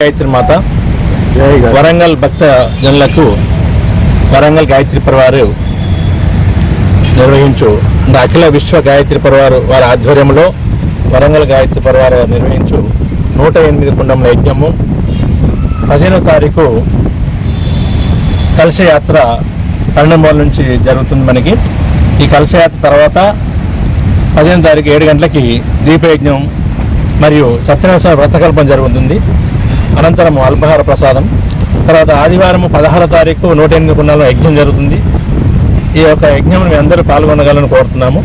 గాయత్రి మాత. వరంగల్ భక్త జనులకు వరంగల్ గాయత్రి పరివారు నిర్వహించు. అంటే అఖిల విశ్వ గాయత్రి పరివారు వారి ఆధ్వర్యంలో వరంగల్ గాయత్రి పరివారు వారు నిర్వహించు. నూట ఎనిమిది కుండముల యజ్ఞము. పదిహేనో తారీఖు కలశయాత్ర పన్నెండు నుంచి జరుగుతుంది మనకి. ఈ కలశయాత్ర తర్వాత పదిహేను తారీఖు ఏడు గంటలకి దీపయజ్ఞం మరియు సత్యనారాయణ వ్రతకల్పం జరుగుతుంది. అనంతరం అల్పహార ప్రసాదం. తర్వాత ఆదివారం పదహారో తారీఖు నూట ఎనిమిది కుండాల యజ్ఞం జరుగుతుంది. ఈ యొక్క యజ్ఞం మీ అందరూ పాల్గొనగలని కోరుతున్నాము.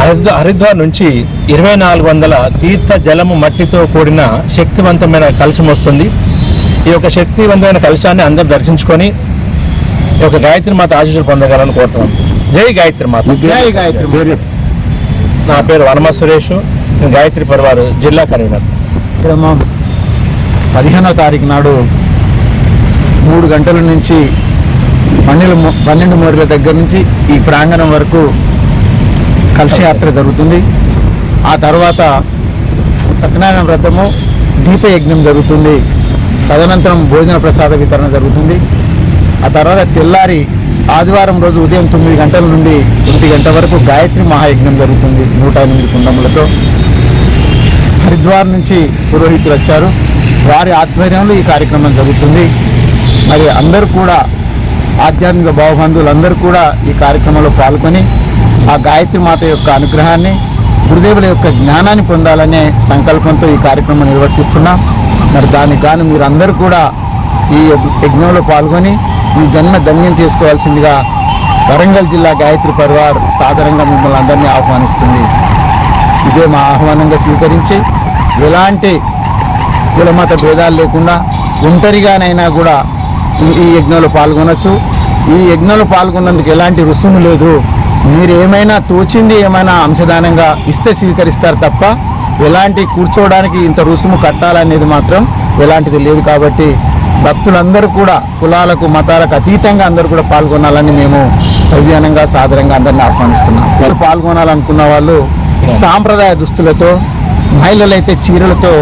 హరిద్వా హరిద్వార్ నుంచి ఇరవై నాలుగు వందల తీర్థ జలము మట్టితో కూడిన శక్తివంతమైన కలశం వస్తుంది. ఈ యొక్క శక్తివంతమైన కలశాన్ని అందరూ దర్శించుకొని ఈ యొక్క గాయత్రి మాత ఆశీస్సులు పొందగలని కోరుతున్నాం జై గాయత్రి మాత. జై గాయత్రి నా పేరు వనమ సురేష్. నేను గాయత్రి పరివారు జిల్లా కన్వీనర్ క్రమం పదిహేనో తారీఖు నాడు మూడు గంటల నుంచి పన్నెండు పన్నెండు మూడుల దగ్గర నుంచి ఈ ప్రాంగణం వరకు కలశయాత్ర జరుగుతుంది. ఆ తర్వాత సత్యనారాయణ వ్రతము దీపయజ్ఞం జరుగుతుంది. తదనంతరం భోజన ప్రసాద వితరణ జరుగుతుంది. ఆ తర్వాత తెల్లారి ఆదివారం రోజు ఉదయం తొమ్మిది గంటల నుండి ఒంటి గంట వరకు గాయత్రి మహాయజ్ఞం జరుగుతుంది. నూట ఎనిమిది కుండములతో. హరిద్వార్ నుంచి పురోహితులు వచ్చారు. వారి ఆధ్వర్యంలో ఈ కార్యక్రమం జరుగుతుంది. మరి అందరూ కూడా ఆధ్యాత్మిక భావబంధువులందరూ కూడా ఈ కార్యక్రమంలో పాల్గొని ఆ గాయత్రి మాత యొక్క అనుగ్రహాన్ని గురుదేవుల యొక్క జ్ఞానాన్ని పొందాలనే సంకల్పంతో ఈ కార్యక్రమం నిర్వర్తిస్తున్నాం. మరి దానికి గాను మీరందరూ కూడా ఈ యజ్ఞంలో పాల్గొని మీ జన్మ ధన్యం చేసుకోవాల్సిందిగా వరంగల్ జిల్లా గాయత్రి పరివార్ సాధారణంగా మిమ్మల్ని అందరినీ ఆహ్వానిస్తుంది. ఇదే మా ఆహ్వానంగా స్వీకరించి ఎలాంటి కులమత భేదాలు లేకుండా ఒంటరిగానైనా కూడా ఈ- యజ్ఞంలో పాల్గొనొచ్చు. ఈ యజ్ఞంలో పాల్గొన్నందుకు ఎలాంటి రుసుము లేదు. మీరు ఏమైనా తోచింది ఏమైనా అంశదానంగా ఇస్తే స్వీకరిస్తారు తప్ప ఎలాంటి కూర్చోవడానికి ఇంత రుసుము కట్టాలనేది మాత్రం ఎలాంటిది లేదు కాబట్టి భక్తులందరూ కూడా కులాలకు మతాలకు అతీతంగా అందరూ కూడా పాల్గొనాలని మేము సవ్యానంగా సాధారణంగా అందరిని ఆహ్వానిస్తున్నాం. పాల్గొనాలనుకున్న వాళ్ళు సాంప్రదాయ దుస్తులతో మహిళలైతే చీరలతో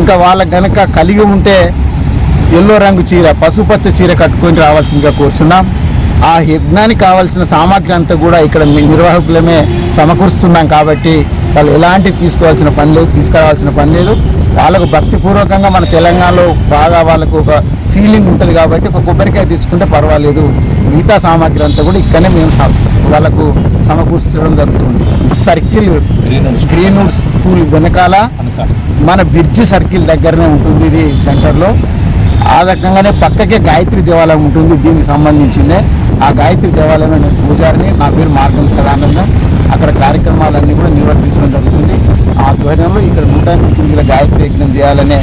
ఇంకా వాళ్ళకి కనుక కలిగి ఉంటే ఎల్లో రంగు చీర పసుపచ్చ చీర కట్టుకొని రావాల్సిందిగా కూర్చున్నాం. ఆ యజ్ఞానికి కావాల్సిన సామాగ్రి అంతా కూడా ఇక్కడ మీ నిర్వాహకులమే సమకూరుస్తున్నాం కాబట్టి వాళ్ళు ఎలాంటి తీసుకోవాల్సిన పని లేదు తీసుకురావాల్సిన పని లేదు. వాళ్ళకు భక్తిపూర్వకంగా మన తెలంగాణలో బాగా వాళ్ళకు ఒక ఫీలింగ్ ఉంటుంది కాబట్టి ఒక కొబ్బరికాయ తీసుకుంటే పర్వాలేదు. మిగతా సామాగ్రి అంతా కూడా ఇక్కడనే మేము వాళ్ళకు సమకూర్చడం జరుగుతుంది. సర్కిల్ గ్రీన్ స్కూల్ వెనకాల మన బ్రిడ్జ్ సర్కిల్ దగ్గరనే ఉంటుంది ఇది సెంటర్లో. ఆ రకంగానే పక్కకే గాయత్రి దేవాలయం ఉంటుంది దీనికి సంబంధించిందే. ఆ గాయత్రి దేవాలయం పూజారిని నా పేరు మార్గం సదానందం. అక్కడ కార్యక్రమాలన్నీ కూడా నిర్వర్తించడం జరుగుతుంది. ఆధ్వర్యంలో ఇక్కడ నూట ఎనిమిది గాయత్రి యజ్ఞం చేయాలనే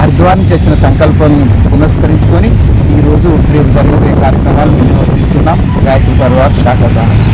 హరిద్వార్ నుంచి వచ్చిన సంకల్పాన్ని పునస్కరించుకొని ఈరోజు రేపు జరిగే కార్యక్రమాలు నిర్వర్తిస్తున్నాం. గాయత్రి పరివార్ శాఖ ద్వారా